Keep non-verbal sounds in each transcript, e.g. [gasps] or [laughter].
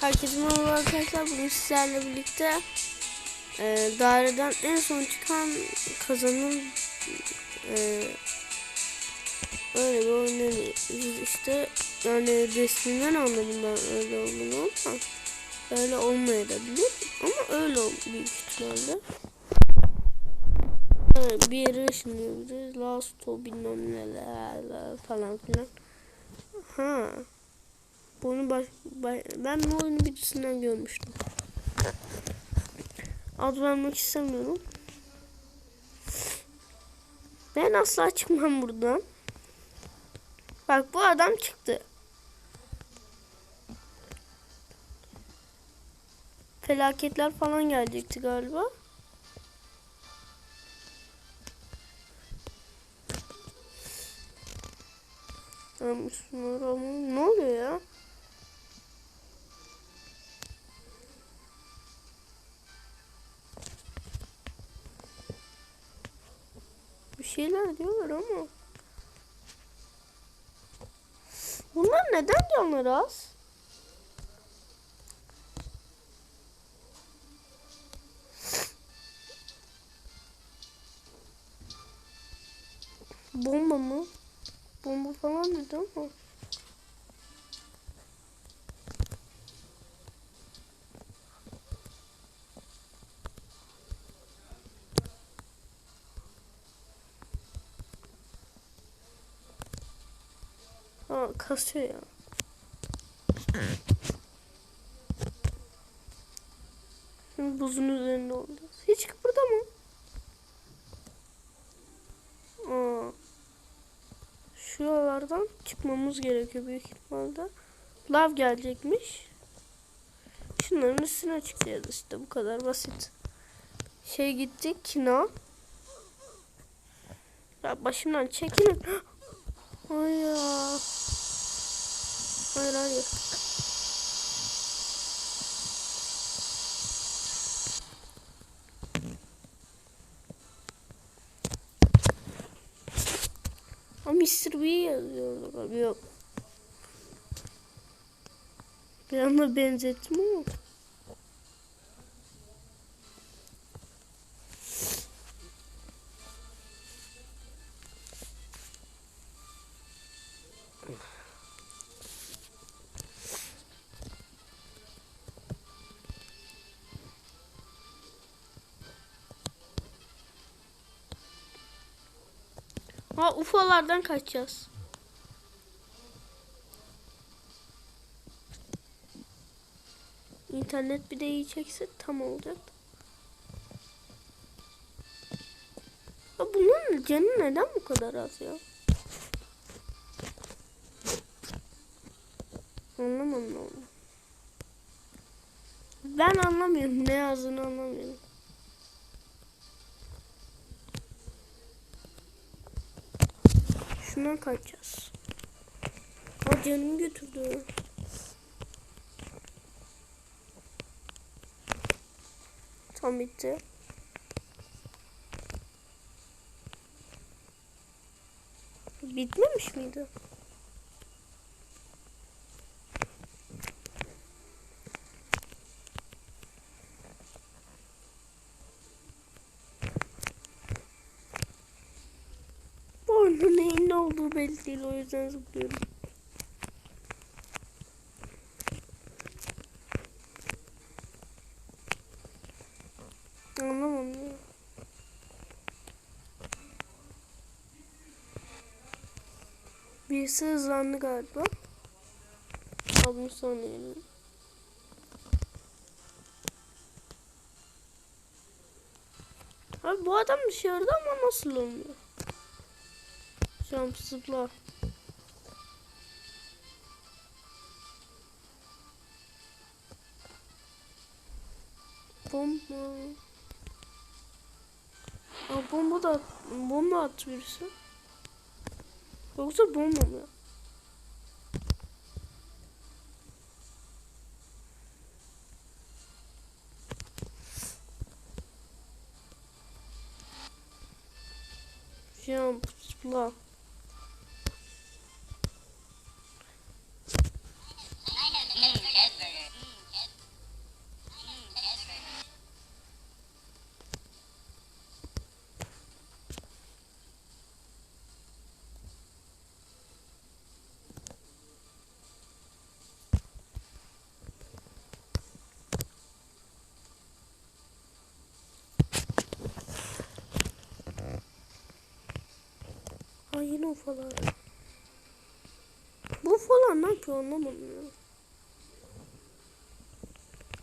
Herkese merhaba arkadaşlar. Bugün sizlerle birlikte e, daireden en son çıkan kazanın e, öyle bir oynuyoruz işte. Yani resminden anladım ben öyle olduğunu ama öyle olmayabilir ama öyle büyük ihtimalle. Evet, bir yere ışınlıyoruz. Lasto bilmem neler falan filan. Ha. Bunu baş, baş, ben bu oyunu birisinden görmüştüm. Ad vermek istemiyorum. Ben asla çıkmam buradan. Bak bu adam çıktı. Felaketler falan gelecekti galiba. Ne oluyor ya? Şeyler diyorlar ama. Bunlar neden canları az? Bomba mı? Bomba falan dedi ama. Kasıyor buzun üzerinde olacağız. Hiç kıpırdama. Aa. Şuralardan çıkmamız gerekiyor büyük ihtimalle. Lav gelecekmiş. Şunların üstüne çıkacağız işte bu kadar basit. Şey gittik kino. Ya başımdan çekilin. [gasps] Ay ya. Mr. B yazıyordu abi yok. Bir anda benzettim ama. UFO'lardan kaçacağız. İnternet bir de iyi çekse tam olacak. Ya bunun canı neden bu kadar az ya? Anlamadım onu. Ben anlamıyorum. Ne yazdığını anlamıyorum. Şundan kaçacağız. O canımı götürdü. Tam bitti. Bitmemiş miydi? Bu oyunun neyin ne olduğu belli değil o yüzden zıplıyorum. Anlamadım ya. Birisi hızlandı galiba. Abim sanıyorum. Abi bu adam dışarıda ama nasıl olmuyor? Jump zıpla. Bomba. Aa, bomba da bomba attı birisi. Yoksa bomba mı? Jump, zıpla. Yine ufalar. Bu ufalar ne yapıyor anlamadım ya.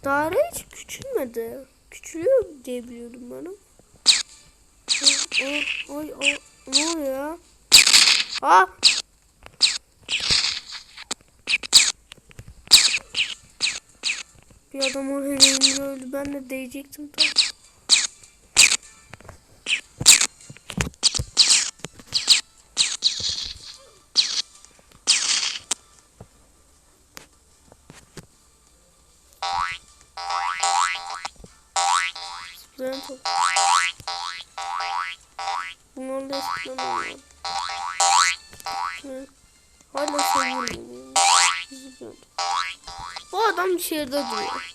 Daire hiç küçülmedi. Küçülüyor diye biliyordum ben ama. Ay, ay, ne oluyor ya? Aa! Bir adam oraya öldü. Ben de değecektim tam. Top. Bunlar da zıplamıyor. Evet. Hala seviyorum. Bu adam dışarıda duruyor.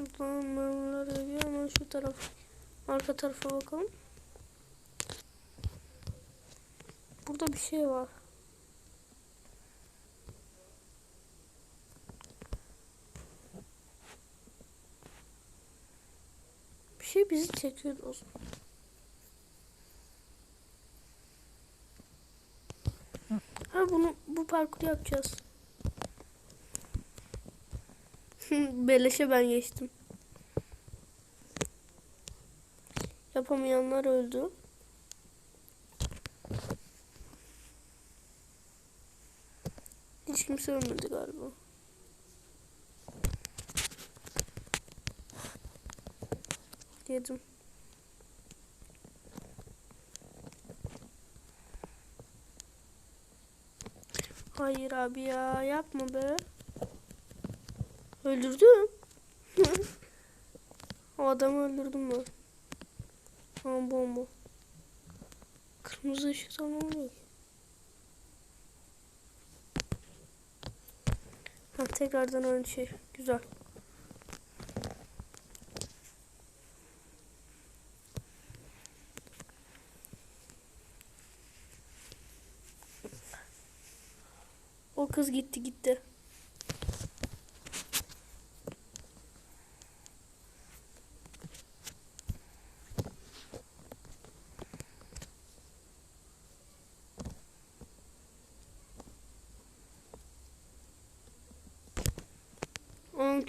Şuradan mermiler geliyor ama şu taraf arka tarafa bakalım. Burada bir şey var. Bir şey bizi çekiyordu o. Ha bunu bu parkuru yapacağız. [laughs] Beleşe ben geçtim. Yapamayanlar öldü. Hiç kimse ölmedi galiba. Yedim. Hayır abi ya yapma be. Öldürdüm. [laughs] o adamı öldürdüm ben. Ama bomba. Kırmızı ışık tamam oluyor. Ha, tekrardan aynı şey. Güzel. O kız gitti gitti.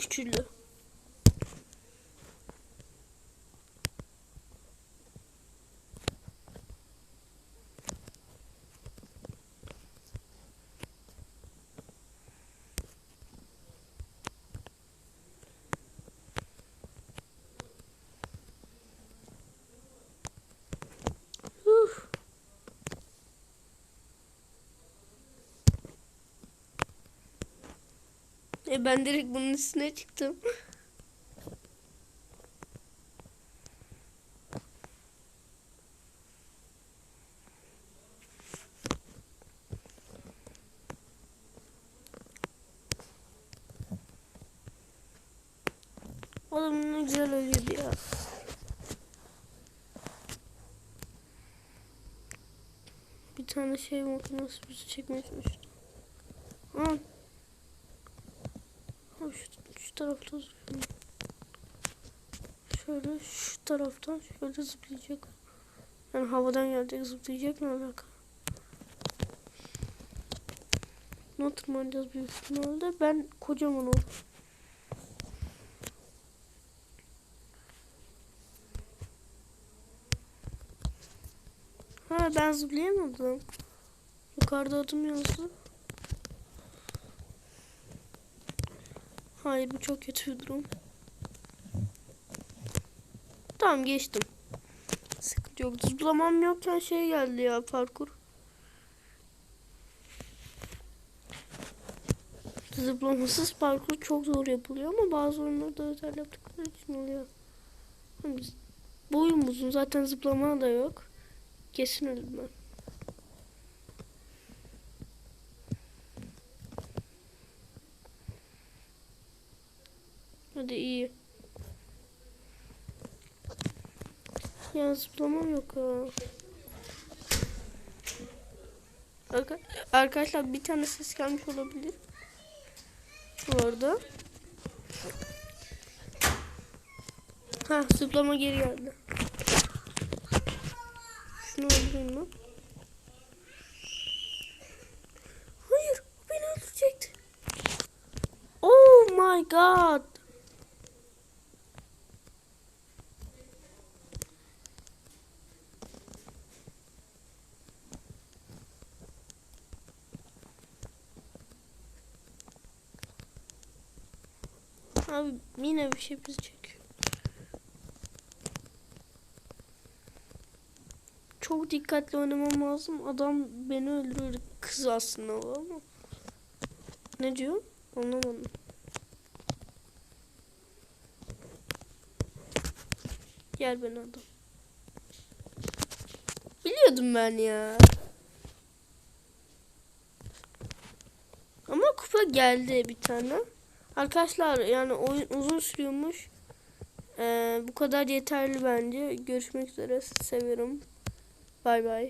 Küçüldü. E ben direkt bunun üstüne çıktım. Oğlum ne güzel ölüyordu ya. Bir tane şey makinesi bizi çekmeye çalıştı. Ha. Ha, şu, şu tarafta zıplıyor. Şöyle şu taraftan şöyle zıplayacak. Yani havadan gelecek zıplayacak ne alaka? Ne tırmanacağız büyük ihtimalle. Ben kocaman oldum. Ha ben zıplayamadım. Yukarıda adım yazdı. Hayır bu çok kötü bir durum. Tamam geçtim. Sıkıntı yok. Zıplamam yokken şey geldi ya parkur. Zıplamasız parkur çok zor yapılıyor ama bazı oyunlarda özel yaptıkları için oluyor. Biz- Boyum uzun zaten zıplama da yok. Kesin öldüm ben. Hadi iyi. Ya zıplamam yok ha. Arka- Arkadaşlar bir tane ses gelmiş olabilir. Bu arada. Ha zıplama geri geldi. Şunu öldüreyim mi? Hayır beni öldürecekti. Oh my god. Abi yine bir şey bizi çekiyor. Çok dikkatli oynamam lazım. Adam beni öldürür. Kız aslında o ama. Ne diyor? Anlamadım. Gel ben adam. Biliyordum ben ya. Ama kupa geldi bir tane. Arkadaşlar yani oyun uzun sürüyormuş. Ee, bu kadar yeterli bence. Görüşmek üzere. Seviyorum. Bay bay.